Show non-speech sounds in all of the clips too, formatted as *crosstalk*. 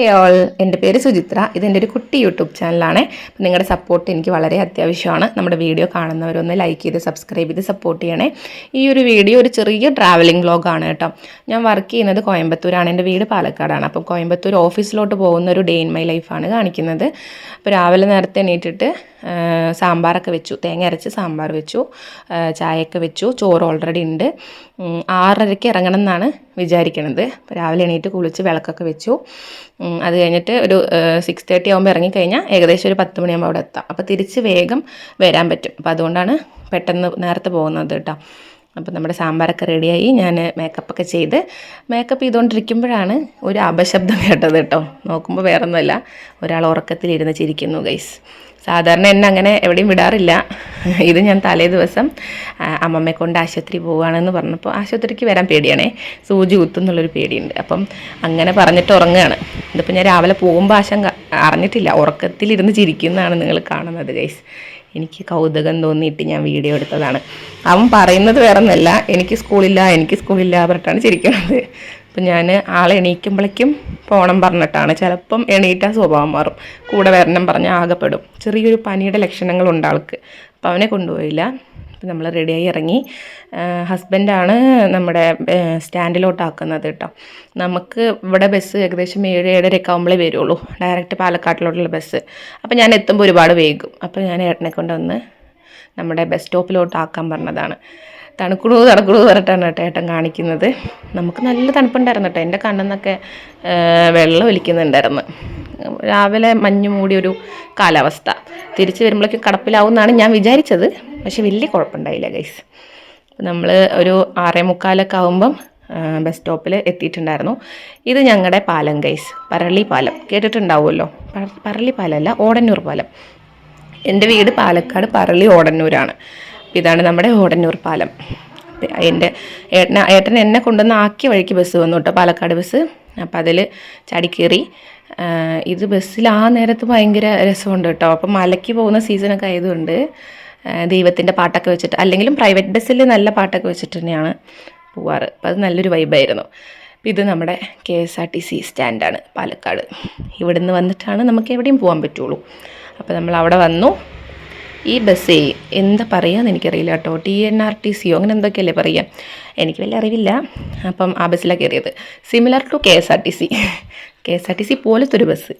ഹേ all എന്റെ പേര് സുചിത്ര. ഇതെന്റെ ഒരു കുട്ടി യൂട്യൂബ് ചാനലാണ്. നിങ്ങളുടെ സപ്പോർട്ട് എനിക്ക് വളരെ അത്യാവശ്യമാണ്. നമ്മുടെ വീഡിയോ കാണുന്നവരൊന്ന് ലൈക്ക് ചെയ്ത് സബ്സ്ക്രൈബ് ചെയ്ത് സപ്പോർട്ട് ചെയ്യണേ. ഈ ഒരു വീഡിയോ ഒരു ചെറിയ ട്രാവലിംഗ് വ്ളോഗാണ് കേട്ടോ. ഞാൻ വർക്ക് ചെയ്യുന്നത് കോയമ്പത്തൂരാണ്. എന്റെ വീട് പാലക്കാടാണ്. അപ്പം കോയമ്പത്തൂർ ഓഫീസിലോട്ട് പോകുന്ന ഒരു ഡേ ഇൻ മൈ ലൈഫാണ് കാണിക്കുന്നത്. അപ്പോൾ രാവിലെ നേരത്തെ എണീറ്റിട്ട് സാമ്പാറൊക്കെ വെച്ചു. തേങ്ങ അരച്ച് സാമ്പാർ വെച്ചു. ചായയൊക്കെ വെച്ചു. ചോറ് ഓൾറെഡി ഉണ്ട്. ആറരയ്ക്ക് ഇറങ്ങണം എന്നാണ് വിചാരിക്കണത്. രാവിലെ എണീറ്റ് കുളിച്ച് വിളക്കൊക്കെ വെച്ചു. അത് കഴിഞ്ഞിട്ട് ഒരു സിക്സ് തേർട്ടി ആകുമ്പോൾ ഇറങ്ങിക്കഴിഞ്ഞാൽ ഏകദേശം ഒരു പത്ത് മണിയാകുമ്പോൾ അവിടെ എത്താം. അപ്പോൾ തിരിച്ച് വേഗം വരാൻ പറ്റും. അപ്പോൾ അതുകൊണ്ടാണ് പെട്ടെന്ന് നേരത്തെ പോകുന്നത് കേട്ടോ. അപ്പോൾ നമ്മുടെ സാമ്പാറൊക്കെ റെഡിയായി ഞാൻ മേക്കപ്പൊക്കെ ചെയ്ത് മേക്കപ്പ് ചെയ്തുകൊണ്ടിരിക്കുമ്പോഴാണ് ഒരു അപശബ്ദം കേട്ടത് കേട്ടോ. നോക്കുമ്പോൾ വേറൊന്നുമല്ല. ഒരാൾ ഉറക്കത്തിലിരുന്ന് ചിരിക്കുന്നു ഗൈസ് സാധാരണ എന്നെ അങ്ങനെ എവിടെയും വിടാറില്ല. ഇത് ഞാൻ തലേ ദിവസം അമ്മമ്മയെ കൊണ്ട് ആശുപത്രി പോവുകയാണെന്ന് പറഞ്ഞപ്പോൾ ആശുപത്രിക്ക് വരാൻ പേടിയാണേ. സൂചി കുത്തുന്നുള്ളൊരു പേടിയുണ്ട്. അപ്പം അങ്ങനെ പറഞ്ഞിട്ട് ഉറങ്ങുകയാണ്. ഇതിപ്പോൾ ഞാൻ രാവിലെ പോകുമ്പോൾ ആശങ്ക അറിഞ്ഞിട്ടില്ല. ഉറക്കത്തിലിരുന്ന് ചിരിക്കുന്നതാണ് നിങ്ങൾ കാണുന്നത് ഗൈസ് എനിക്ക് കൗതുകം തോന്നിയിട്ട് ഞാൻ വീഡിയോ എടുത്തതാണ്. അവൻ പറയുന്നത് വേറെ ഒന്നല്ല എനിക്ക് സ്കൂളില്ല എനിക്ക് സ്കൂളില്ല പറഞ്ഞിട്ടാണ് ചിരിക്കുന്നത്. അപ്പം ഞാൻ ആളെ എണീക്കുമ്പോഴേക്കും പോകണം പറഞ്ഞിട്ടാണ്. ചിലപ്പം എണീറ്റ സ്വഭാവം മാറും. കൂടെ വരണം പറഞ്ഞാൽ ആകെപ്പെടും. ചെറിയൊരു പനിയുടെ ലക്ഷണങ്ങളുണ്ട് ആൾക്ക്. അപ്പം അവനെ കൊണ്ടുപോയില്ല. അപ്പം നമ്മൾ റെഡിയായി ഇറങ്ങി. ഹസ്ബൻഡാണ് നമ്മുടെ സ്റ്റാൻഡിലോട്ടാക്കുന്നത് കേട്ടോ. നമുക്ക് ഇവിടെ ബസ് ഏകദേശം ഏഴ് ഏഴരയൊക്കെ ആകുമ്പോഴേ വരുള്ളൂ. ഡയറക്റ്റ് പാലക്കാട്ടിലോട്ടുള്ള ബസ്. അപ്പം ഞാൻ എത്തുമ്പോൾ ഒരുപാട് വൈകും. അപ്പം ഞാൻ ഏട്ടനെ കൊണ്ടുവന്ന് നമ്മുടെ ബസ് സ്റ്റോപ്പിലോട്ട് ആക്കാൻ പറഞ്ഞതാണ്. തണുക്കുണു തണുക്കുടു പറഞ്ഞിട്ടാണ് കേട്ടോ ഏട്ടൻ കാണിക്കുന്നത്. നമുക്ക് നല്ല തണുപ്പുണ്ടായിരുന്നു കേട്ടോ. എന്റെ കണ്ണെന്നൊക്കെ വെള്ളം ഒലിക്കുന്നുണ്ടായിരുന്നു. രാവിലെ മഞ്ഞ് മൂടിയൊരു കാലാവസ്ഥ. തിരിച്ച് വരുമ്പോഴേക്കും കടപ്പിലാവും എന്നാണ് ഞാൻ വിചാരിച്ചത്. പക്ഷെ വലിയ കുഴപ്പമുണ്ടായില്ല ഗൈസ്. നമ്മൾ ഒരു ആറേ മുക്കാലൊക്കെ ആകുമ്പം ബസ് സ്റ്റോപ്പിൽ എത്തിയിട്ടുണ്ടായിരുന്നു. ഇത് ഞങ്ങളുടെ പാലം ഗൈസ്. പറളി പാലം. കേട്ടിട്ടുണ്ടാവുമല്ലോ? പറളി പാലമല്ല ഓടന്നൂർ പാലം. എന്റെ വീട് പാലക്കാട് പറളി ഓടന്നൂരാണ്. ഇതാണ് നമ്മുടെ ഓടന്നൂർ പാലം. എന്റെ ഏട്ടന ഏട്ടൻ എന്നെ കൊണ്ടുവന്ന് ആക്കിയ വഴിക്ക് ബസ് വന്നു കേട്ടോ പാലക്കാട് ബസ്. അപ്പം അതിൽ ചാടിക്കേറി. ഇത് ബസ്സിൽ ആ നേരത്ത് ഭയങ്കര രസമുണ്ട് കേട്ടോ. അപ്പം മലയ്ക്ക് പോകുന്ന സീസണൊക്കെ ആയതുകൊണ്ട് ദൈവത്തിന്റെ പാട്ടൊക്കെ വെച്ചിട്ട് അല്ലെങ്കിലും പ്രൈവറ്റ് ബസ്സിൽ നല്ല പാട്ടൊക്കെ വെച്ചിട്ട് തന്നെയാണ് പോവാറ്. അപ്പം അത് നല്ലൊരു വൈബായിരുന്നു. ഇത് നമ്മുടെ K S R T C സ്റ്റാൻഡാണ് Palakkad. ഇവിടുന്ന് വന്നിട്ടാണ് നമുക്ക് എവിടെയും പോകാൻ പറ്റുള്ളൂ. അപ്പോൾ നമ്മൾ അവിടെ വന്നു. ഈ ബസ്സേ എന്താ പറയുകയെന്ന് എനിക്കറിയില്ല കേട്ടോ. ടി എൻ ആർ ടി സിയോ അങ്ങനെ എന്തൊക്കെയല്ലേ പറയുക എനിക്ക് വലിയ അറിവില്ല. അപ്പം ആ ബസ്സിലാണ് കയറിയത് similar to K S R T C K S R T C പോലത്തെ ഒരു ബസ്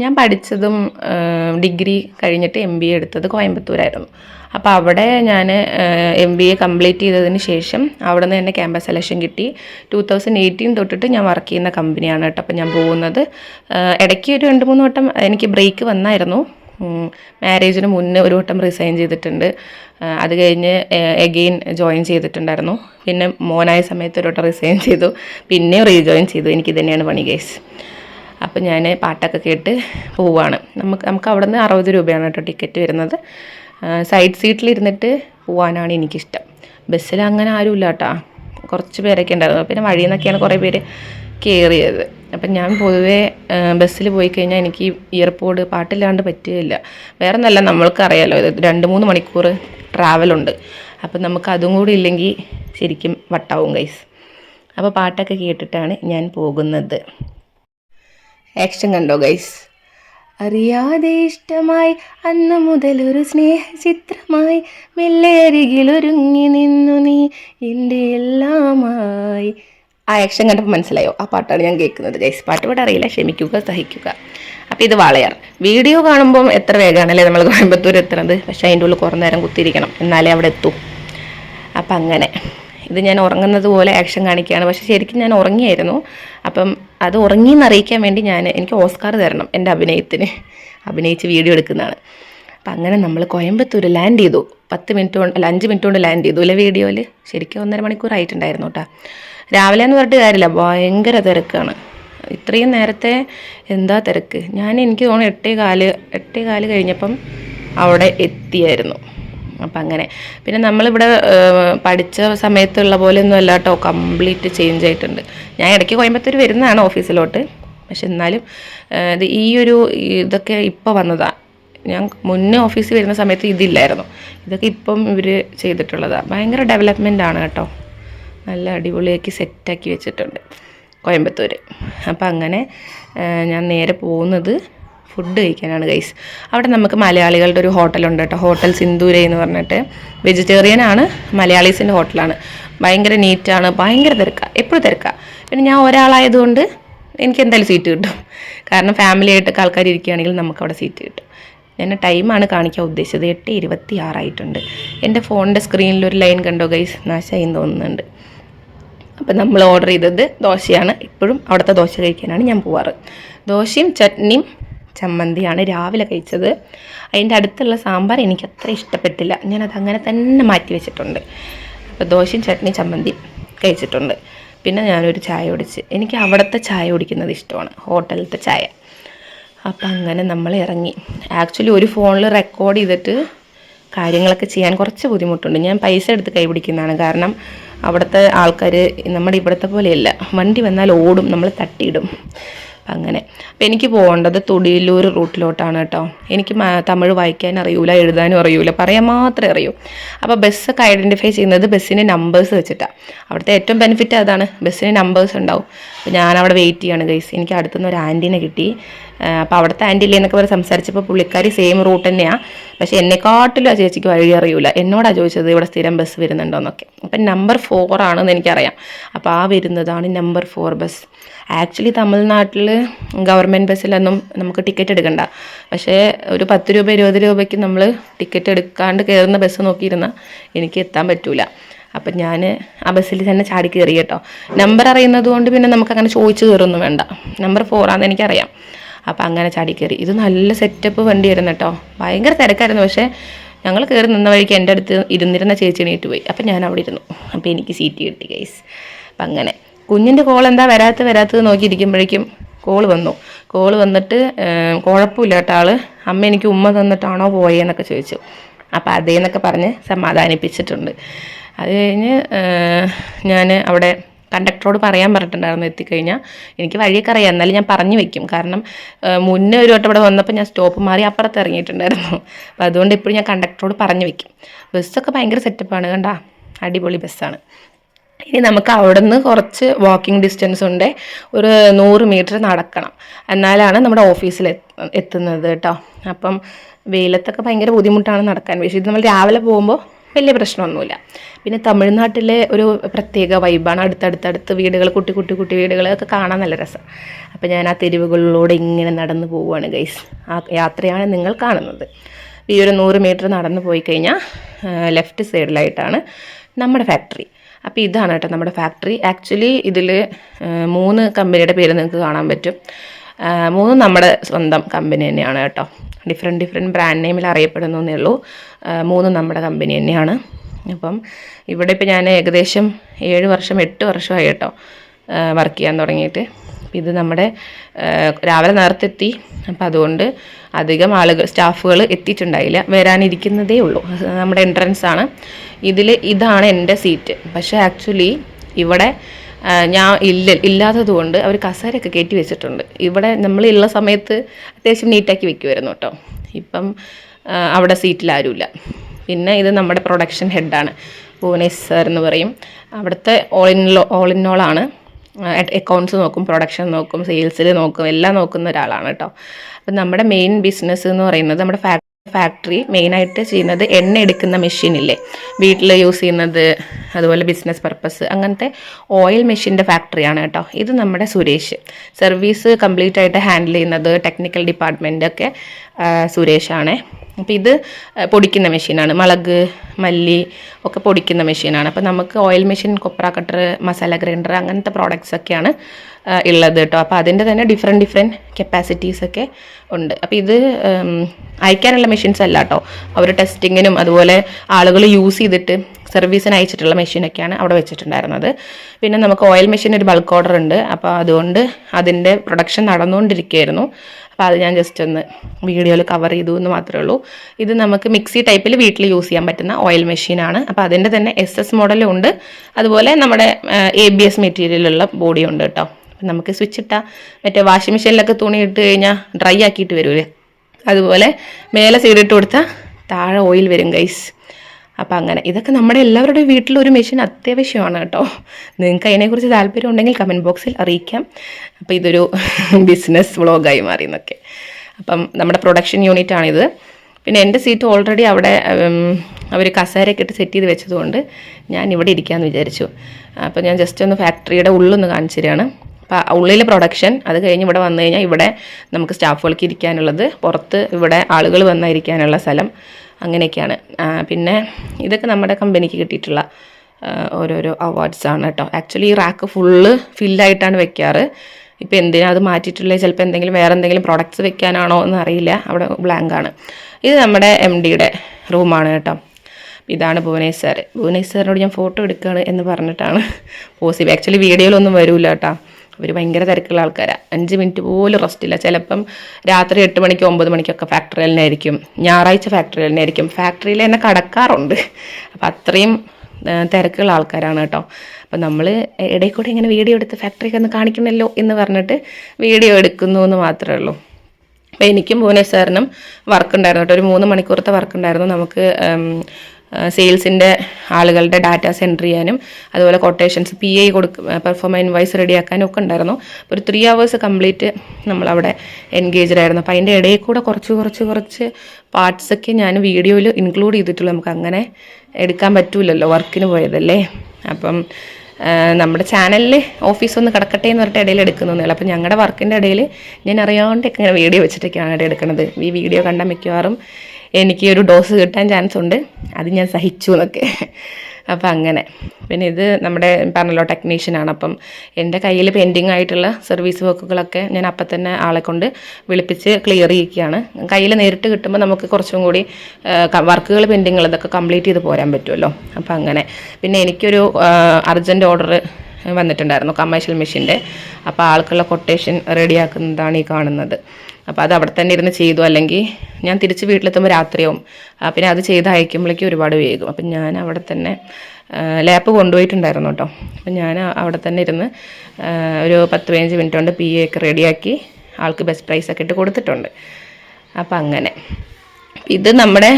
ഞാൻ പഠിച്ചതും ഡിഗ്രി കഴിഞ്ഞിട്ട് എം ബി എ എടുത്തത് കോയമ്പത്തൂരായിരുന്നു. അപ്പോൾ അവിടെ ഞാൻ എം ബി എ കംപ്ലീറ്റ് ചെയ്തതിന് ശേഷം അവിടെ നിന്ന് തന്നെ ക്യാമ്പസ് സെലക്ഷൻ കിട്ടി. ടു തൗസൻഡ് എയ്റ്റീൻ തൊട്ടിട്ട് ഞാൻ വർക്ക് ചെയ്യുന്ന കമ്പനിയാണ് കേട്ടോ. അപ്പോൾ ഞാൻ പോകുന്നത് ഇടയ്ക്ക് ഒരു രണ്ട് മൂന്ന് വട്ടം എനിക്ക് ബ്രേക്ക് വന്നായിരുന്നു. മാരേജിന് മുന്നേ ഒരു വട്ടം റിസൈൻ ചെയ്തിട്ടുണ്ട്. അത് കഴിഞ്ഞ് എഗെയിൻ ജോയിൻ ചെയ്തിട്ടുണ്ടായിരുന്നു. പിന്നെ മോനായ സമയത്ത് ഒരു വട്ടം റിസൈൻ ചെയ്തു. പിന്നെയും റീജോയിൻ ചെയ്തു. എനിക്ക് തന്നെയാണ് പണി കേസ് അപ്പം ഞാൻ പാട്ടൊക്കെ കേട്ട് പോവാണ്. നമുക്ക് നമുക്ക് അവിടെ നിന്ന് അറുപത് രൂപയാണ് കേട്ടോ ടിക്കറ്റ് വരുന്നത്. സൈഡ് സീറ്റിലിരുന്നിട്ട് പോവാനാണ് എനിക്കിഷ്ടം. ബസ്സിൽ അങ്ങനെ ആരുമില്ല കേട്ടോ. കുറച്ച് പേരൊക്കെ ഉണ്ടായിരുന്നു. പിന്നെ വഴിയിൽ നിന്നൊക്കെയാണ് കുറേ പേര് കയറിയത് അപ്പം ഞാൻ പൊതുവേ ബസ്സിൽ പോയി കഴിഞ്ഞാൽ എനിക്ക് ഇയർപോഡ് പാട്ടില്ലാണ്ട് പറ്റുകയില്ല. വേറെ നല്ല നമ്മൾക്കറിയാലോ ഇത് രണ്ട് മൂന്ന് മണിക്കൂർ ട്രാവലുണ്ട്. അപ്പം നമുക്ക് അതും കൂടി ഇല്ലെങ്കിൽ ശരിക്കും വട്ടാവും ഗൈസ് അപ്പോൾ പാട്ടൊക്കെ കേട്ടിട്ടാണ് ഞാൻ പോകുന്നത്. ആക്ഷൻ കണ്ടോ ഗൈസ് അറിയാതെ ഇഷ്ടമായി അന്ന് മുതൽ ഒരു സ്നേഹചിത്രമായി മെല്ലെ അരികിലൊരുങ്ങി നിന്നു നീ എന്റെ എല്ലാമായി. ആ ആക്ഷൻ കണ്ടപ്പോൾ മനസ്സിലായോ? ആ പാട്ടാണ് ഞാൻ കേൾക്കുന്നത് ഗൈസ് പാട്ട് പാട്ട് അറിയില്ല. ക്ഷമിക്കുക സഹിക്കുക. അപ്പോൾ ഇത് വാളയാർ. വീഡിയോ കാണുമ്പം എത്ര വേഗമാണല്ലേ നമ്മൾ കോയമ്പത്തൂർ എത്തുന്നത് പക്ഷേ അതിന്റെ ഉള്ളിൽ കുറേ നേരം കുത്തിയിരിക്കണം. എന്നാലേ അവിടെ എത്തൂ. അപ്പം അങ്ങനെ. ഇത് ഞാൻ ഉറങ്ങുന്നത് പോലെ ആക്ഷൻ കാണിക്കുകയാണ്. പക്ഷേ ശരിക്കും ഞാൻ ഉറങ്ങിയായിരുന്നു. അപ്പം അത് ഉറങ്ങി അറിയിക്കാൻ വേണ്ടി ഞാൻ എനിക്ക് ഓസ്കാർ തരണം എന്റെ അഭിനയത്തിന്. അഭിനയിച്ച് വീഡിയോ എടുക്കുന്നതാണ്. അപ്പം അങ്ങനെ നമ്മൾ കോയമ്പത്തൂർ ലാൻഡ് ചെയ്തു. പത്ത് മിനിറ്റ് കൊണ്ട് അല്ല അഞ്ച് മിനിറ്റ് കൊണ്ട് ലാൻഡ് ചെയ്തു അല്ലേ വീഡിയോയിൽ ശരിക്കും ഒന്നര മണിക്കൂർ ആയിട്ടുണ്ടായിരുന്നു കേട്ടോ. രാവിലെ എന്ന് പറഞ്ഞിട്ട് കാര്യമില്ല. ഭയങ്കര തിരക്കാണ്. ഇത്രയും നേരത്തെ എന്താ തിരക്ക്? ഞാൻ എനിക്ക് തോന്നുന്നു എട്ടേ കാൽ എട്ടേ കാൽ കഴിഞ്ഞപ്പം അവിടെ എത്തിയായിരുന്നു. അപ്പം അങ്ങനെ. പിന്നെ നമ്മളിവിടെ പഠിച്ച സമയത്തുള്ള പോലെയൊന്നും അല്ല കേട്ടോ. കംപ്ലീറ്റ് ചേഞ്ച് ആയിട്ടുണ്ട്. ഞാൻ ഇടയ്ക്ക് കോയമ്പത്തൂർ വരുന്നതാണ് ഓഫീസിലോട്ട്. പക്ഷെ എന്നാലും ഇത് ഈ ഒരു ഇതൊക്കെ ഇപ്പോൾ വന്നതാണ് ഞാൻ മുന്നേ ഓഫീസിൽ വരുന്ന സമയത്ത് ഇതില്ലായിരുന്നു. ഇതൊക്കെ ഇപ്പം ഇവർ ചെയ്തിട്ടുള്ളതാണ് ഭയങ്കര ഡെവലപ്മെന്റ് ആണ് കേട്ടോ. നല്ല അടിപൊളിയാക്കി സെറ്റാക്കി വെച്ചിട്ടുണ്ട് കോയമ്പത്തൂർ അപ്പം അങ്ങനെ ഞാൻ നേരെ പോകുന്നത് ഫുഡ് കഴിക്കാനാണ് ഗൈസ്. അവിടെ നമുക്ക് മലയാളികളുടെ ഒരു ഹോട്ടലുണ്ട് കേട്ടോ. ഹോട്ടൽ സിന്ദൂര എന്ന് പറഞ്ഞിട്ട്. വെജിറ്റേറിയൻ ആണ് മലയാളീസിന്റെ ഹോട്ടലാണ്. ഭയങ്കര നീറ്റാണ് ഭയങ്കര തിരക്കാണ് എപ്പോഴും തിരക്കാണ് പിന്നെ ഞാൻ ഒരാളായതുകൊണ്ട് എനിക്ക് എന്തായാലും സീറ്റ് കിട്ടും. കാരണം ഫാമിലി ആയിട്ടൊക്കെ ആൾക്കാർ ഇരിക്കുകയാണെങ്കിൽ നമുക്ക് അവിടെ സീറ്റ് കിട്ടും. ഞാൻ ടൈമാണ് കാണിക്കാൻ ഉദ്ദേശിച്ചത്. എട്ട് ഇരുപത്തി ആറായിട്ടുണ്ട് എന്റെ ഫോണിന്റെ സ്ക്രീനിൽ ഒരു ലൈൻ കണ്ടോ ഗൈസ്? നാശമായി തോന്നുന്നുണ്ട്. അപ്പം നമ്മൾ ഓർഡർ ചെയ്തത് ദോശയാണ്. ഇപ്പോഴും അവിടുത്തെ ദോശ കഴിക്കാനാണ് ഞാൻ പോവാറ്. ദോശയും ചട്നിയും ചമ്മന്തിയാണ് രാവിലെ കഴിച്ചത്. അതിന്റെ അടുത്തുള്ള സാമ്പാർ എനിക്ക് അത്ര ഇഷ്ടപ്പെട്ടില്ല. ഞാനത് അങ്ങനെ തന്നെ മാറ്റി വെച്ചിട്ടുണ്ട്. അപ്പോൾ ദോശയും ചട്നി ചമ്മന്തി കഴിച്ചിട്ടുണ്ട്. പിന്നെ ഞാനൊരു ചായ കുടിച്ച്. എനിക്ക് അവിടുത്തെ ചായ കുടിക്കുന്നത് ഇഷ്ടമാണ്. ഹോട്ടലിലത്തെ ചായ. അപ്പം അങ്ങനെ നമ്മൾ ഇറങ്ങി. ആക്ച്വലി ഒരു ഫോണിൽ റെക്കോർഡ് ചെയ്തിട്ട് കാര്യങ്ങളൊക്കെ ചെയ്യാൻ കുറച്ച് ബുദ്ധിമുട്ടുണ്ട്. ഞാൻ പൈസ എടുത്ത് കൈപിടിക്കുന്നതാണ് കാരണം അവിടുത്തെ ആൾക്കാർ നമ്മുടെ ഇവിടുത്തെ പോലെയല്ല. വണ്ടി വന്നാൽ ഓടും നമ്മൾ തട്ടിയിടും. അങ്ങനെ. അപ്പം എനിക്ക് പോകേണ്ടത് തൊടിയിലൂർ റൂട്ടിലോട്ടാണ് കേട്ടോ. എനിക്ക് തമിഴ് വായിക്കാൻ അറിയൂല എഴുതാനും അറിയൂല. പറയാൻ മാത്രമേ അറിയൂ. അപ്പോൾ ബസ്സൊക്കെ ഐഡന്റിഫൈ ചെയ്യുന്നത് ബസ്സിന്റെ നമ്പേഴ്സ് വെച്ചിട്ടാണ് അവിടുത്തെ ഏറ്റവും ബെനിഫിറ്റ് അതാണ് ബസ്സിന് നമ്പേഴ്സ് ഉണ്ടാവും. അപ്പോൾ ഞാൻ അവിടെ വെയിറ്റ് ചെയ്യാണ് ഗൈസ് എനിക്ക് അടുത്തുനിന്ന് ഒരു ആന്റീനെ കിട്ടി. അപ്പോൾ അവിടുത്തെ ആന്റില്ലേ എന്നൊക്കെ പറഞ്ഞ് സംസാരിച്ചപ്പോൾ പുള്ളിക്കാരി സെയിം റൂട്ട് തന്നെയാണ് പക്ഷേ എന്നെക്കാട്ടിലും ആ ചേച്ചിക്ക് വഴി അറിയില്ല എന്നോടാ ചോദിച്ചത് ഇവിടെ സ്ഥിരം ബസ് വരുന്നുണ്ടോയെന്നൊക്കെ അപ്പം നമ്പർ ഫോർ ആണെന്ന് എനിക്കറിയാം. അപ്പോൾ ആ വരുന്നതാണ് നമ്പർ ഫോർ ബസ് ആക്ച്വലി തമിഴ്നാട്ടിൽ ഗവൺമെന്റ് ബസ്സിലൊന്നും നമുക്ക് ടിക്കറ്റ് എടുക്കണ്ട. പക്ഷേ ഒരു പത്ത് രൂപ ഇരുപത് രൂപയ്ക്ക് നമ്മൾ ടിക്കറ്റ് എടുക്കാണ്ട് കയറുന്ന ബസ് നോക്കിയിരുന്നാൽ എനിക്ക് എത്താൻ പറ്റൂല. അപ്പം ഞാൻ ആ ബസ്സിൽ തന്നെ ചാടി കയറി കേട്ടോ. നമ്പർ അറിയുന്നത് കൊണ്ട് പിന്നെ നമുക്ക് അങ്ങനെ ചോദിച്ചു കയറൊന്നും വേണ്ട. നമ്പർ ഫോറാണെന്ന് എനിക്കറിയാം. അപ്പം അങ്ങനെ ചാടി കയറി ഇത് നല്ല സെറ്റപ്പ് വണ്ടിയായിരുന്നു കേട്ടോ. ഭയങ്കര തിരക്കായിരുന്നു. പക്ഷേ ഞങ്ങൾ കയറി നിന്ന വഴിക്ക് എന്റെ അടുത്ത് ഇരുന്നിരുന്ന ചേച്ചി എണീറ്റ് പോയി. അപ്പം ഞാൻ അവിടെ ഇരുന്നു. അപ്പോൾ എനിക്ക് സീറ്റ് കിട്ടി ഗൈസ് അപ്പം അങ്ങനെ. കുഞ്ഞിന്റെ കോൾ എന്താ വരാത്ത വരാത്തത് നോക്കിയിരിക്കുമ്പോഴേക്കും കോൾ വന്നു. കോൾ വന്നിട്ട് കുഴപ്പമില്ല കേട്ടോ ആൾ അമ്മ എനിക്ക് ഉമ്മ തന്നിട്ടാണോ പോയെന്നൊക്കെ ചോദിച്ചു. അപ്പോൾ അതേന്നൊക്കെ പറഞ്ഞ് സമാധാനിപ്പിച്ചിട്ടുണ്ട്. അത് കഴിഞ്ഞ് ഞാൻ അവിടെ കണ്ടക്ടറോട് പറയാൻ പറഞ്ഞിട്ടുണ്ടായിരുന്നു എത്തിക്കഴിഞ്ഞാൽ എനിക്ക് വഴിയൊക്കെ അറിയാം. എന്നാലും ഞാൻ പറഞ്ഞു വെക്കും. കാരണം മുന്നേ ഒരു വട്ടം ഇവിടെ വന്നപ്പോൾ ഞാൻ സ്റ്റോപ്പ് മാറി അപ്പുറത്ത് ഇറങ്ങിയിട്ടുണ്ടായിരുന്നു. അപ്പോൾ അതുകൊണ്ട് ഇപ്പോഴും ഞാൻ കണ്ടക്ടറോട് പറഞ്ഞു വെക്കും. ബസ്സൊക്കെ ഭയങ്കര സെറ്റപ്പാണ് കണ്ടാ. അടിപൊളി ബസ്സാണ്. ഇനി നമുക്ക് അവിടെ നിന്ന് കുറച്ച് വാക്കിംഗ് ഡിസ്റ്റൻസ് ഉണ്ട്. ഒരു നൂറ് മീറ്റർ നടക്കണം. എന്നാലാണ് നമ്മുടെ ഓഫീസിൽ എത്തുന്നത് കേട്ടോ. അപ്പം വെയിലത്തൊക്കെ ഭയങ്കര ബുദ്ധിമുട്ടാണ് നടക്കാൻ. പക്ഷേ ഇത് നമ്മൾ രാവിലെ പോകുമ്പോൾ വലിയ പ്രശ്നമൊന്നുമില്ല. പിന്നെ തമിഴ്നാട്ടിലെ ഒരു പ്രത്യേക വൈബാണ് അടുത്തടുത്തടുത്ത് വീടുകൾ കുട്ടി കുട്ടി കുട്ടി വീടുകളൊക്കെ കാണാൻ നല്ല രസം. അപ്പം ഞാൻ ആ തെരുവുകളിലൂടെ ഇങ്ങനെ നടന്നു പോവുകയാണ് ഗൈസ് ആ യാത്രയാണ് നിങ്ങൾ കാണുന്നത്. ഈ ഒരു നൂറ് മീറ്റർ നടന്നു പോയി കഴിഞ്ഞാൽ ലെഫ്റ്റ് സൈഡിലായിട്ടാണ് നമ്മുടെ ഫാക്ടറി അപ്പോൾ ഇതാണ് കേട്ടോ നമ്മുടെ ഫാക്ടറി ആക്ച്വലി ഇതിൽ മൂന്ന് കമ്പനിയുടെ പേര് നിങ്ങൾക്ക് കാണാൻ പറ്റും. മൂന്നും നമ്മുടെ സ്വന്തം കമ്പനി തന്നെയാണ് കേട്ടോ. ഡിഫറെന്റ് ഡിഫറെന്റ് ബ്രാൻഡ് നെയിമിൽ അറിയപ്പെടുന്നേ ഉള്ളൂ. മൂന്നും നമ്മുടെ കമ്പനി തന്നെയാണ്. അപ്പം ഇവിടെ ഇപ്പോൾ ഞാൻ ഏകദേശം ഏഴ് വർഷം എട്ട് വർഷമായി കേട്ടോ വർക്ക് ചെയ്യാൻ തുടങ്ങിയിട്ട്. ഇത് നമ്മുടെ രാവിലെ നേരത്തെത്തി. അപ്പം അതുകൊണ്ട് അധികം ആളുകൾ സ്റ്റാഫുകൾ എത്തിയിട്ടുണ്ടായില്ല. വരാനിരിക്കുന്നതേ ഉള്ളൂ. നമ്മുടെ എൻട്രൻസ് ആണ്. ഇതിൽ ഇതാണ് എന്റെ സീറ്റ് പക്ഷേ ആക്ച്വലി ഇവിടെ ഞാൻ ഇല്ല ഇല്ലാത്തത് കൊണ്ട് അവർ കസേരയൊക്കെ കയറ്റി വെച്ചിട്ടുണ്ട്. ഇവിടെ നമ്മളുള്ള സമയത്ത് അത്യാവശ്യം നീറ്റാക്കി വെക്കുമായിരുന്നു കേട്ടോ. ഇപ്പം അവിടെ സീറ്റിൽ ആരുമില്ല. പിന്നെ ഇത് നമ്മുടെ പ്രൊഡക്ഷൻ ഹെഡാണ് ഭുവനേശ്വർ സാർ എന്ന് പറയും. അവിടുത്തെ ഓൾ ഇൻ ഓൾ ഇൻ ആണ്. അക്കൗണ്ട്സ് നോക്കും പ്രൊഡക്ഷൻ നോക്കും സെയിൽസിൽ നോക്കും എല്ലാം നോക്കുന്ന ഒരാളാണ് കേട്ടോ. അപ്പം നമ്മുടെ മെയിൻ ബിസിനസ് എന്ന് പറയുന്നത് നമ്മുടെ ഫാ ഫാക്ടറി മെയിനായിട്ട് ചെയ്യുന്നത് എണ്ണ എടുക്കുന്ന മെഷീനില്ലേ വീട്ടിൽ യൂസ് ചെയ്യുന്നത് അതുപോലെ ബിസിനസ് പർപ്പസ് അങ്ങനത്തെ ഓയിൽ മെഷീന്റെ ഫാക്ടറിയാണ് കേട്ടോ. ഇത് നമ്മുടെ സുരേഷ്. സർവീസ് കംപ്ലീറ്റ് ആയിട്ട് ഹാൻഡിൽ ചെയ്യുന്നത് ടെക്നിക്കൽ ഡിപ്പാർട്ട്മെന്റ് ഒക്കെ സുരേഷാണ് അപ്പോൾ ഇത് പൊടിക്കുന്ന മെഷീനാണ് മുളക് മല്ലി ഒക്കെ പൊടിക്കുന്ന മെഷീനാണ്. അപ്പോൾ നമുക്ക് oil machine copra cutter masala grinder അങ്ങനത്തെ പ്രോഡക്റ്റ്സ് ഒക്കെയാണ് ഉള്ളത് കേട്ടോ. അപ്പോൾ അതിന്റെ തന്നെ ഡിഫറെന്റ് ഡിഫറെന്റ് കപ്പാസിറ്റീസ് ഒക്കെ ഉണ്ട്. അപ്പോൾ ഇത് അയക്കാനുള്ള മെഷീൻസ് അല്ല കേട്ടോ. അവർ ടെസ്റ്റിങ്ങിനും അതുപോലെ ആളുകൾ യൂസ് ചെയ്തിട്ട് സർവീസിന് അയച്ചിട്ടുള്ള മെഷീനൊക്കെയാണ് അവിടെ വെച്ചിട്ടുണ്ടായിരുന്നത്. പിന്നെ നമുക്ക് ഓയിൽ മെഷീൻ ഒരു ബൾക്ക് ഓർഡർ ഉണ്ട്. അപ്പോൾ അതുകൊണ്ട് അതിന്റെ പ്രൊഡക്ഷൻ നടന്നുകൊണ്ടിരിക്കുകയായിരുന്നു. അപ്പോൾ അത് ഞാൻ ജസ്റ്റ് ഒന്ന് വീഡിയോയിൽ കവർ ചെയ്തു എന്ന് മാത്രമേ ഉള്ളൂ. ഇത് നമുക്ക് മിക്സി ടൈപ്പിൽ വീട്ടിൽ യൂസ് ചെയ്യാൻ പറ്റുന്ന ഓയിൽ മെഷീനാണ് അപ്പോൾ അതിന്റെ തന്നെ എസ് എസ് മോഡലും ഉണ്ട്. അതുപോലെ നമ്മുടെ എ ബി എസ് മെറ്റീരിയലുള്ള ബോഡിയും ഉണ്ട് കേട്ടോ നമുക്ക് സ്വിച്ച് ഇട്ടാൽ മറ്റേ വാഷിംഗ് മെഷീനിലൊക്കെ തുണി ഇട്ട് കഴിഞ്ഞാൽ ഡ്രൈ ആക്കിയിട്ട് വരൂലേ? അതുപോലെ മേലെ സൈഡ് ഇട്ട് കൊടുത്താൽ താഴെ ഓയിൽ വരും ഗൈസ് അപ്പം അങ്ങനെ. ഇതൊക്കെ നമ്മുടെ എല്ലാവരുടെയും വീട്ടിലൊരു മെഷീൻ അത്യാവശ്യമാണ് കേട്ടോ. നിങ്ങൾക്ക് അതിനെക്കുറിച്ച് താല്പര്യം ഉണ്ടെങ്കിൽ കമന്റ് ബോക്സിൽ അറിയിക്കാം. അപ്പോൾ ഇതൊരു *laughs* ബിസിനസ് വ്ളോഗായി മാറി എന്നൊക്കെ. അപ്പം നമ്മുടെ പ്രൊഡക്ഷൻ യൂണിറ്റ് ആണിത്. പിന്നെ എന്റെ സീറ്റ് ഓൾറെഡി അവിടെ അവർ കസേരയൊക്കെ ഇട്ട് സെറ്റ് ചെയ്ത് വെച്ചതുകൊണ്ട് ഞാൻ ഇവിടെ ഇരിക്കാമെന്ന് വിചാരിച്ചു. അപ്പോൾ ഞാൻ ജസ്റ്റ് ഒന്ന് ഫാക്ടറിയുടെ ഉള്ളൊന്ന് കാണിച്ചു തരികയാണ് അപ്പോൾ ഉള്ളിലെ പ്രൊഡക്ഷൻ അത് കഴിഞ്ഞ് ഇവിടെ വന്നു കഴിഞ്ഞാൽ ഇവിടെ നമുക്ക് സ്റ്റാഫുകൾക്ക് ഇരിക്കാനുള്ളത്. പുറത്ത് ഇവിടെ ആളുകൾ വന്നായിരിക്കാനുള്ള സ്ഥലം. അങ്ങനെയൊക്കെയാണ്. പിന്നെ ഇതൊക്കെ നമ്മുടെ കമ്പനിക്ക് കിട്ടിയിട്ടുള്ള ഓരോരോ അവാർഡ്സാണ് കേട്ടോ. ആക്ച്വലി ഈ റാക്ക് ഫുള്ള് ഫില്ലായിട്ടാണ് വെക്കാറ്. ഇപ്പോൾ എന്തിനാ അത് മാറ്റിയിട്ടുള്ളത് ചിലപ്പോൾ എന്തെങ്കിലും വേറെ എന്തെങ്കിലും പ്രോഡക്റ്റ്സ് വെക്കാനാണോ എന്ന് അറിയില്ല. അവിടെ ബ്ലാങ്ക് ആണ്. ഇത് നമ്മുടെ എം ഡിയുടെ റൂമാണ് കേട്ടോ. ഇതാണ് ഭുവനേശ്വർ. ഭുവനേശ്വറിനോട് ഞാൻ ഫോട്ടോ എടുക്കുകയാണ് എന്ന് പറഞ്ഞിട്ടാണ്. പോസിബിൾ ആക്ച്വലി വീഡിയോയിലൊന്നും വരില്ല കേട്ടോ. അവർ ഭയങ്കര തിരക്കുള്ള ആൾക്കാരാണ് അഞ്ച് മിനിറ്റ് പോലും റെസ്റ്റ് ഇല്ല. ചിലപ്പം രാത്രി എട്ട് മണിക്ക് ഒമ്പത് മണിക്കൊക്കെ ഫാക്ടറിയിൽ തന്നെ ആയിരിക്കും. ഞായറാഴ്ച ഫാക്ടറിയിൽ തന്നെ ആയിരിക്കും. ഫാക്ടറിയിൽ തന്നെ കടക്കാറുണ്ട്. അപ്പം അത്രയും തിരക്കുള്ള ആൾക്കാരാണ് കേട്ടോ. അപ്പം നമ്മൾ ഇടയിൽ കൂടെ ഇങ്ങനെ വീഡിയോ എടുത്ത് ഫാക്ടറിയൊക്കെ ഒന്ന് കാണിക്കണമല്ലോ എന്ന് പറഞ്ഞിട്ട് വീഡിയോ എടുക്കുന്നു എന്ന് മാത്രമേ ഉള്ളൂ. അപ്പം എനിക്കും ഭുവനേഷ് സാറിനും വർക്ക് ഉണ്ടായിരുന്നു കേട്ടോ. ഒരു മൂന്ന് മണിക്കൂറത്തെ വർക്ക് ഉണ്ടായിരുന്നു. നമുക്ക് സെയിൽസിന്റെ ആളുകളുടെ ഡാറ്റാസ് എൻട്രി ചെയ്യാനും അതുപോലെ കൊട്ടേഷൻസ് പി ഐ കൊടുക്ക പെർഫോം ഇൻവൈസ് റെഡിയാക്കാനും ഒക്കെ ഉണ്ടായിരുന്നു. അപ്പോൾ ഒരു ത്രീ അവേഴ്സ് കംപ്ലീറ്റ് നമ്മളവിടെ എൻഗേജ്ഡ് ആയിരുന്നു. അപ്പോൾ അതിന്റെ ഇടയിൽ കൂടെ കുറച്ച് കുറച്ച് കുറച്ച് പാർട്സൊക്കെ ഞാൻ വീഡിയോയിൽ ഇൻക്ലൂഡ് ചെയ്തിട്ടുള്ളൂ. നമുക്ക് അങ്ങനെ എടുക്കാൻ പറ്റൂലല്ലോ വർക്കിന് പോയതല്ലേ? അപ്പം നമ്മുടെ ചാനലിൽ ഓഫീസ് ഒന്ന് കിടക്കട്ടെ എന്ന് പറഞ്ഞിട്ട് ഇടയിൽ ഉള്ളൂ. അപ്പോൾ ഞങ്ങളുടെ വർക്കിന്റെ ഇടയിൽ ഞാൻ അറിയാണ്ടൊക്കെ ഇങ്ങനെ വീഡിയോ വെച്ചിട്ടൊക്കെയാണ് എടുക്കുന്നത്. ഈ വീഡിയോ കണ്ട മിക്കവാറും എനിക്ക് ഒരു ഡോസ് കിട്ടാൻ ചാൻസ് ഉണ്ട്. അത് ഞാൻ സഹിച്ചു എന്നൊക്കെ. അപ്പം അങ്ങനെ. പിന്നെ ഇത് നമ്മുടെ പറഞ്ഞല്ലോ ടെക്നീഷ്യനാണ് അപ്പം എന്റെ കയ്യിൽ പെൻഡിങ് ആയിട്ടുള്ള സർവീസ് വർക്കുകളൊക്കെ ഞാൻ അപ്പം തന്നെ ആളെ കൊണ്ട് വിളിപ്പിച്ച് ക്ലിയർ ചെയ്യിക്കുകയാണ്. കയ്യിൽ നേരിട്ട് കിട്ടുമ്പോൾ നമുക്ക് കുറച്ചും കൂടി വർക്കുകൾ പെൻഡിങ് ഉള്ളതൊക്കെ കംപ്ലീറ്റ് ചെയ്ത് പോരാൻ പറ്റുമല്ലോ. അപ്പം അങ്ങനെ. പിന്നെ എനിക്കൊരു അർജന്റ് ഓർഡർ വന്നിട്ടുണ്ടായിരുന്നു കമേഴ്ഷ്യൽ മെഷീന്റെ അപ്പോൾ ആൾക്കുള്ള കൊട്ടേഷൻ റെഡിയാക്കുന്നതാണ് ഈ കാണുന്നത്. അപ്പോൾ അത് അവിടെ തന്നെ ഇരുന്ന് ചെയ്തു. അല്ലെങ്കിൽ ഞാൻ തിരിച്ച് വീട്ടിലെത്തുമ്പോൾ രാത്രിയാവും. പിന്നെ അത് ചെയ്ത് അയക്കുമ്പോഴേക്കും ഒരുപാട് വേഗം അപ്പം ഞാൻ അവിടെ തന്നെ ലാപ്പ് കൊണ്ടുപോയിട്ടുണ്ടായിരുന്നു കേട്ടോ അപ്പം ഞാൻ അവിടെ തന്നെ ഇരുന്ന് ഒരു പത്ത് പതിനഞ്ച് മിനിറ്റ് കൊണ്ട് പി എ ഒക്കെ റെഡിയാക്കി ആൾക്ക് ബെസ്റ്റ് പ്രൈസ് ഒക്കെ ഇട്ട് കൊടുത്തിട്ടുണ്ട്. അപ്പം അങ്ങനെ. ഇത് നമ്മുടെ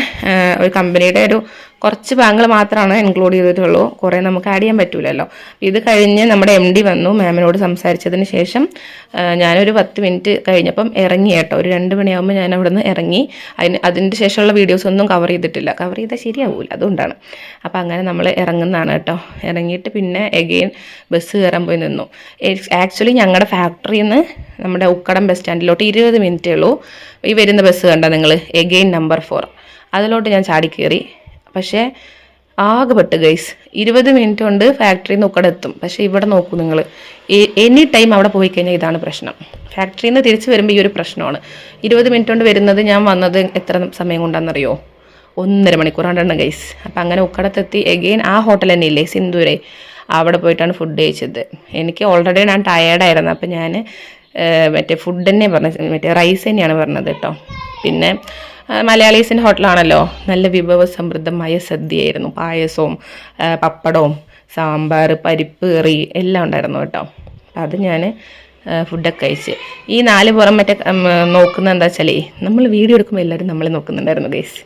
ഒരു കമ്പനിയുടെ ഒരു കുറച്ച് ബാങ്കുകൾ മാത്രമാണ് ഇൻക്ലൂഡ് ചെയ്തിട്ടുള്ളൂ. കുറേ നമുക്ക് ആഡ് ചെയ്യാൻ പറ്റൂലല്ലോ. ഇത് കഴിഞ്ഞ് നമ്മുടെ എം ഡി വന്നു. മാമിനോട് സംസാരിച്ചതിന് ശേഷം ഞാനൊരു പത്ത് മിനിറ്റ് കഴിഞ്ഞപ്പം ഇറങ്ങി കേട്ടോ. ഒരു രണ്ട് മണിയാകുമ്പോൾ ഞാൻ അവിടെ നിന്ന് ഇറങ്ങി. അതിന് അതിന്റെ ശേഷമുള്ള വീഡിയോസ് ഒന്നും കവർ ചെയ്തിട്ടില്ല. കവർ ചെയ്താൽ ശരിയാവില്ല അതുകൊണ്ടാണ്. അപ്പോൾ അങ്ങനെ നമ്മൾ ഇറങ്ങുന്നതാണ് കേട്ടോ. ഇറങ്ങിയിട്ട് പിന്നെ എഗെയിൻ ബസ് കയറാൻ പോയി നിന്നു. ആക്ച്വലി ഞങ്ങളുടെ ഫാക്ടറിയിൽ നിന്ന് നമ്മുടെ ഉക്കടം ബസ് സ്റ്റാൻഡിലോട്ട് ഇരുപത് മിനിറ്റേ ഉള്ളൂ. ഈ വരുന്ന ബസ് കണ്ട നിങ്ങൾ എഗെയിൻ നമ്പർ ഫോർ അതിലോട്ട് ഞാൻ ചാടി കയറി പക്ഷേ ആകെപ്പെട്ട് പെട്ട് ഗൈസ് ഇരുപത് മിനിറ്റ് കൊണ്ട് ഫാക്ടറിയിൽ നിന്ന് ഒക്കെ എത്തും പക്ഷേ ഇവിടെ നോക്കൂ നിങ്ങൾ എനി ടൈം അവിടെ പോയി കഴിഞ്ഞാൽ ഇതാണ് പ്രശ്നം. ഫാക്ടറിയിൽ നിന്ന് തിരിച്ച് വരുമ്പോൾ ഈ ഒരു പ്രശ്നമാണ്. ഇരുപത് മിനിറ്റ് കൊണ്ട് വരുന്നത് ഞാൻ വന്നത് എത്ര സമയം കൊണ്ടാണെന്നറിയോ ഒന്നര മണിക്കൂറാണ്ടാണ് ഗൈസ് അപ്പം അങ്ങനെ ഉക്കടത്തെത്തി. എഗെയിൻ ആ ഹോട്ടൽ തന്നെ ഇല്ലേ സിന്ദൂരെ. അവിടെ പോയിട്ടാണ് ഫുഡ് കഴിച്ചത്. എനിക്ക് ഓൾറെഡി ഞാൻ ടയേർഡായിരുന്നു അപ്പം ഞാൻ മറ്റേ ഫുഡ് തന്നെ പറഞ്ഞത്. മറ്റേ റൈസ് തന്നെയാണ് പറഞ്ഞത് കേട്ടോ. പിന്നെ മലയാളീസിന്റെ ഹോട്ടലാണല്ലോ. നല്ല വിഭവസമൃദ്ധമായ സദ്യയായിരുന്നു. പായസവും പപ്പടവും സാമ്പാർ പരിപ്പ് കറി എല്ലാം ഉണ്ടായിരുന്നു കേട്ടോ. അത് ഞാൻ ഫുഡൊക്കെ കഴിച്ച്. ഈ നാല് പുറം മറ്റേ നോക്കുന്നത് എന്താ വെച്ചാലേ നമ്മൾ വീഡിയോ എടുക്കുമ്പോൾ എല്ലാവരും നമ്മളെ നോക്കുന്നുണ്ടായിരുന്നു ഗൈസ്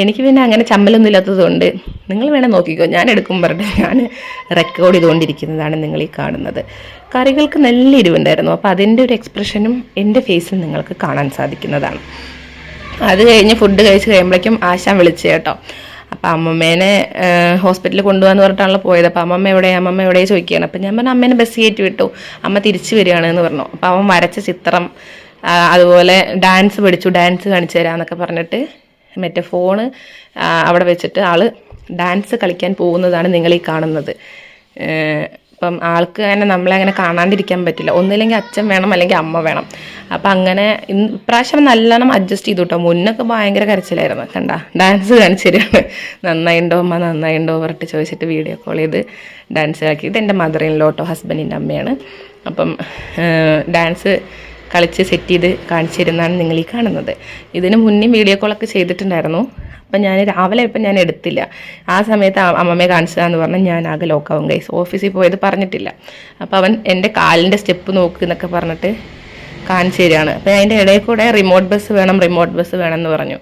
എനിക്ക് പിന്നെ അങ്ങനെ ചമ്മലൊന്നും ഇല്ലാത്തതുകൊണ്ട് നിങ്ങൾ വേണേൽ നോക്കിക്കോ. ഞാൻ എടുക്കും പറഞ്ഞിട്ട് ഞാൻ റെക്കോർഡ് ചെയ്തുകൊണ്ടിരിക്കുന്നതാണ് നിങ്ങൾ ഈ കാണുന്നത്. കറികൾക്ക് നല്ല എരിവുണ്ടായിരുന്നു. അപ്പോൾ അതിന്റെ ഒരു എക്സ്പ്രഷനും എന്റെ ഫേസിൽ നിങ്ങൾക്ക് കാണാൻ സാധിക്കുന്നതാണ്. അത് കഴിഞ്ഞ് ഫുഡ് കഴിച്ച് കഴിയുമ്പോഴേക്കും ആശാൻ വിളിച്ചു കേട്ടോ. അപ്പം അമ്മമ്മേനെ ഹോസ്പിറ്റലിൽ കൊണ്ടുപോകാന്ന് പറഞ്ഞിട്ടാണല്ലോ പോയത്. അപ്പം അമ്മമ്മ എവിടെ അമ്മമ്മ എവിടെ ചോദിക്കുകയാണ്. അപ്പം ഞാൻ പറഞ്ഞു അമ്മേനെ ബസ് കയറ്റി വിട്ടു. അമ്മ തിരിച്ചു വരികയാണ് എന്ന് പറഞ്ഞു. അപ്പം അവൻ വരച്ച ചിത്രം അതുപോലെ ഡാൻസ് പഠിച്ചു ഡാൻസ് കാണിച്ചു തരാമെന്നൊക്കെ പറഞ്ഞിട്ട് മറ്റേ ഫോണ് അവിടെ വെച്ചിട്ട് ആൾ ഡാൻസ് കളിക്കാൻ പോകുന്നതാണ് നിങ്ങൾ ഈ കാണുന്നത്. ഇപ്പം ആൾക്ക് അങ്ങനെ നമ്മളെ അങ്ങനെ കാണാണ്ടിരിക്കാൻ പറ്റില്ല. ഒന്നില്ലെങ്കിൽ അച്ഛൻ വേണം അല്ലെങ്കിൽ അമ്മ വേണം. അപ്പം അങ്ങനെ ഇപ്രാവശ്യം നല്ലോണം അഡ്ജസ്റ്റ് ചെയ്തു കേട്ടോ മുന്നൊക്കെ ഭയങ്കര കരച്ചിലായിരുന്നു. കണ്ട? ഡാൻസ് കാണിച്ചു തരികയാണ് നന്നായിണ്ടോ അമ്മ? നന്നായിണ്ടോ പറഞ്ഞിട്ട് ചോദിച്ചിട്ട് വീഡിയോ കോൾ ചെയ്ത് ഡാൻസ് ആക്കി ഇത് എന്റെ മദർ ഇൻ ലോട്ടോ ഹസ്ബൻഡിന്റെ അമ്മയാണ്. അപ്പം ഡാൻസ് കളിച്ച് സെറ്റ് ചെയ്ത് കാണിച്ചിരുന്നാണ് നിങ്ങൾ ഈ കാണുന്നത്. ഇതിന് മുന്നേ വീഡിയോ കോളൊക്കെ ചെയ്തിട്ടുണ്ടായിരുന്നു. അപ്പം ഞാൻ രാവിലെ ഇപ്പം ഞാൻ എടുത്തില്ല. ആ സമയത്ത് അമ്മമ്മയെ കാണിച്ചതാന്ന് പറഞ്ഞാൽ ഞാൻ ആകെ ലോക്കാവും ഗൈസ് ഓഫീസിൽ പോയത് പറഞ്ഞിട്ടില്ല. അപ്പോൾ അവൻ എന്റെ കാലിന്റെ സ്റ്റെപ്പ് നോക്ക് എന്നൊക്കെ പറഞ്ഞിട്ട് കാണിച്ചു തരികയാണ്. അപ്പോൾ അതിന്റെ ഇടയിൽ കൂടെ റിമോട്ട് ബസ് വേണം റിമോട്ട് ബസ് വേണം എന്ന് പറഞ്ഞു.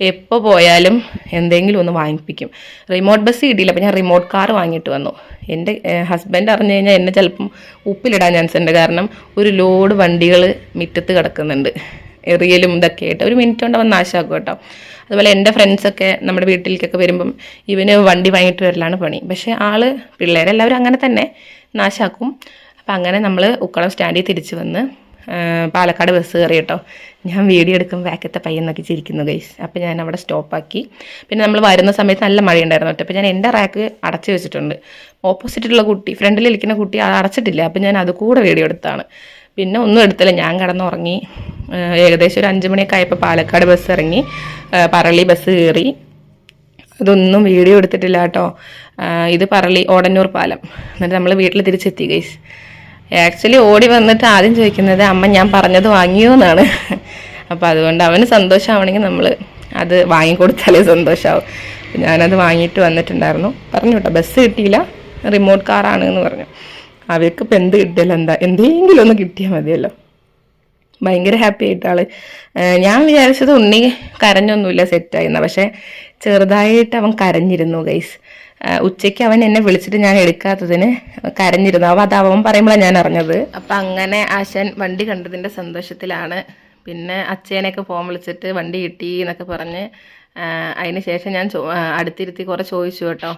എപ്പോൾ പോയാലും എന്തെങ്കിലും ഒന്ന് വാങ്ങിപ്പിക്കും. റിമോട്ട് ബസ് കിട്ടിയില്ല അപ്പം ഞാൻ റിമോട്ട് കാർ വാങ്ങിയിട്ട് വന്നു. എന്റെ ഹസ്ബൻഡ് അറിഞ്ഞു കഴിഞ്ഞാൽ എന്നെ ചിലപ്പം ഉപ്പിലിടാൻ ചാൻസ് ഉണ്ട്. കാരണം ഒരു ലോഡ് വണ്ടികൾ മിറ്റത്ത് കിടക്കുന്നുണ്ട്. എറിയലും ഇതൊക്കെ ആയിട്ട്. ഒരു മിനിറ്റ് കൊണ്ട് അവൻ നാശമാക്കും കേട്ടോ. അതുപോലെ എന്റെ ഫ്രണ്ട്സൊക്കെ നമ്മുടെ വീട്ടിലേക്കൊക്കെ വരുമ്പം ഇവന് വണ്ടി വാങ്ങിയിട്ട് വരലാണ് പണി. പക്ഷേ ആൾ പിള്ളേരെല്ലാവരും അങ്ങനെ തന്നെ നാശാക്കും. അപ്പം അങ്ങനെ നമ്മൾ ഉക്കളം സ്റ്റാൻഡിൽ തിരിച്ച് വന്ന് പാലക്കാട് ബസ് കയറി കേട്ടോ. ഞാൻ വീഡിയോ എടുക്കും ബാക്കത്തെ പയ്യെന്നൊക്കെ ചിരിക്കുന്നു ഗൈസ് അപ്പോൾ ഞാൻ അവിടെ സ്റ്റോപ്പാക്കി പിന്നെ നമ്മൾ വരുന്ന സമയത്ത് നല്ല മഴയുണ്ടായിരുന്നു കേട്ടോ. അപ്പോൾ ഞാൻ എന്റെ റാക്ക് അടച്ചു വെച്ചിട്ടുണ്ട്. ഓപ്പോസിറ്റുള്ള കുട്ടി ഫ്രണ്ടിൽ ഇരിക്കുന്ന കുട്ടി അടച്ചിട്ടില്ല. അപ്പോൾ ഞാൻ അത് കൂടെ വീഡിയോ എടുത്താണ്. പിന്നെ ഒന്നും എടുത്തില്ല. ഞാൻ കിടന്നുറങ്ങി. ഏകദേശം ഒരു അഞ്ച് മണിയൊക്കെ ആയപ്പോൾ പാലക്കാട് ബസ് ഇറങ്ങി. പറളി ബസ് കയറി. അതൊന്നും വീഡിയോ എടുത്തിട്ടില്ല കേട്ടോ. ഇത് പറളി ഓടന്നൂർ പാലം. എന്നിട്ട് നമ്മൾ വീട്ടിൽ തിരിച്ചെത്തി ഗൈസ് ആക്ച്വലി ഓടി വന്നിട്ട് ആദ്യം ചോദിക്കുന്നത് അമ്മ ഞാൻ പറഞ്ഞത് വാങ്ങിയോ? എന്നാണ്. അപ്പോൾ അതുകൊണ്ട് അവന് സന്തോഷമാവണമെങ്കിൽ നമ്മൾ അത് വാങ്ങിക്കൊടുത്താലേ സന്തോഷമാവും ഞാനത് വാങ്ങിയിട്ട് വന്നിട്ടുണ്ടായിരുന്നു. പറഞ്ഞു കേട്ടോ ബസ് കിട്ടിയില്ല റിമോട്ട് കാറാണ് എന്ന് പറഞ്ഞു. അവർക്ക് ഇപ്പം എന്ത് കിട്ടിയാലും എന്താ എന്തെങ്കിലും ഒന്ന് കിട്ടിയാൽ മതിയല്ലോ. ഭയങ്കര ഹാപ്പി ആയിട്ട് ആൾ ഞാൻ വിചാരിച്ചത് ഉണ്ണി കരഞ്ഞൊന്നുമില്ല സെറ്റായിരുന്ന പക്ഷെ ചെറുതായിട്ട് അവൻ കരഞ്ഞിരുന്നു ഗൈസ് ഉച്ചയ്ക്ക് അവൻ എന്നെ വിളിച്ചിട്ട് ഞാൻ എടുക്കാത്തതിന് കരഞ്ഞിരുന്നു. അവ അത് അവൻ പറയുമ്പോഴാണ് ഞാൻ അറിഞ്ഞത്. അപ്പം അങ്ങനെ ആശൻ വണ്ടി കണ്ടതിന്റെ സന്തോഷത്തിലാണ്. പിന്നെ അച്ഛനെയൊക്കെ ഫോൺ വിളിച്ചിട്ട് വണ്ടി കിട്ടി എന്നൊക്കെ പറഞ്ഞ് അതിന് ശേഷം ഞാൻ അടുത്തിരുത്തി കുറെ ചോദിച്ചു കേട്ടോ.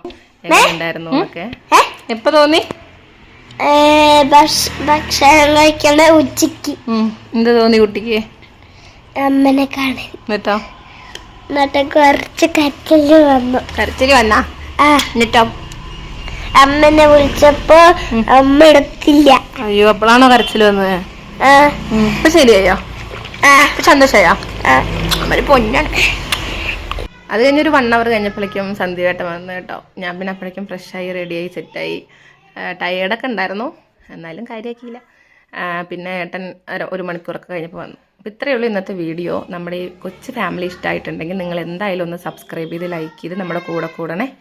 എങ്ങനെയുണ്ടായിരുന്നു എന്നൊക്കെ. എപ്പോൾ തോന്നി? ഭക്ഷണം കഴിക്കണ ഉച്ചയ്ക്ക്. എന്താ തോന്നി കുട്ടിക്ക്? അമ്മനെ കാണാൻ. എന്നിട്ടോ? എന്നിട്ട് കുറച്ച് കരച്ചിൽ വന്നു. കരച്ചിൽ വന്നാ? എന്നിട്ടോ? അമ്മനെ വിളിച്ചപ്പോ അമ്മ എടുത്തില്ല. അയ്യോ അപ്പോഴാണോ കരച്ചിൽ വന്നത്? ഇപ്പൊ ശരിയായോ? സന്തോഷായോ? അവർ പൊന്നാണ്. അത് കഴിഞ്ഞൊരു വൺ അവർ കഴിഞ്ഞപ്പോഴേക്കും സന്ധ്യവേട്ടം വന്നു കേട്ടോ. ഞാൻ പിന്നെ അപ്പോഴേക്കും ഫ്രഷായി റെഡിയായി സെറ്റായി ടയേർഡൊക്കെ ഉണ്ടായിരുന്നു. എന്നാലും കാര്യമാക്കിയില്ല പിന്നെ ഏട്ടൻ ഒരു- മണിക്കൂറൊക്കെ കഴിഞ്ഞപ്പോൾ വന്നു. അപ്പോൾ ഇത്രയേ ഉള്ളൂ ഇന്നത്തെ വീഡിയോ. നമ്മുടെ ഈ കൊച്ചു ഫാമിലി ഇഷ്ടമായിട്ടുണ്ടെങ്കിൽ നിങ്ങൾ എന്തായാലും ഒന്ന് സബ്സ്ക്രൈബ് ചെയ്ത് ലൈക്ക് ചെയ്ത് നമ്മുടെ കൂടെ കൂടണേ.